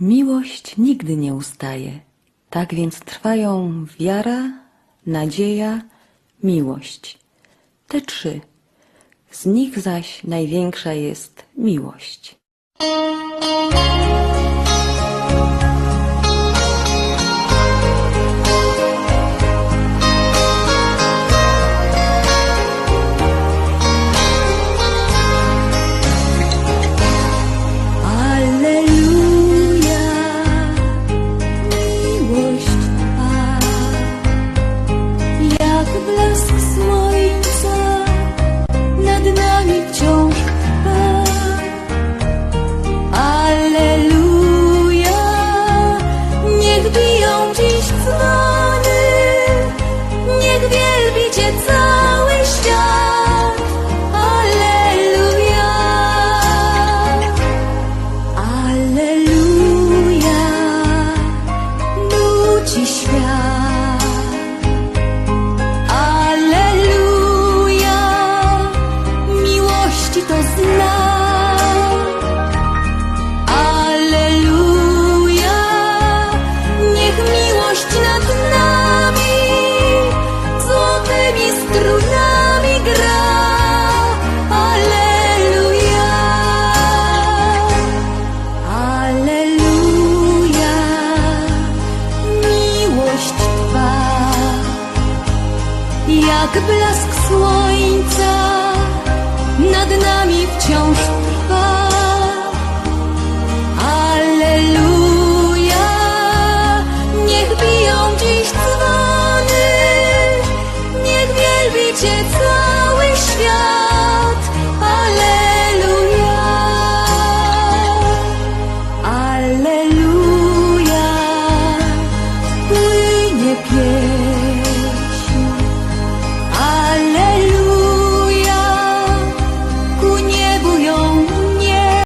Miłość nigdy nie ustaje. Tak więc trwają wiara, nadzieja, miłość. Te trzy. Z nich zaś największa jest miłość. 节奏。jak blask słońca nad nami wciąż trwa. Alleluja, niech biją dziś dzwony, niech wielbi Cię cały świat.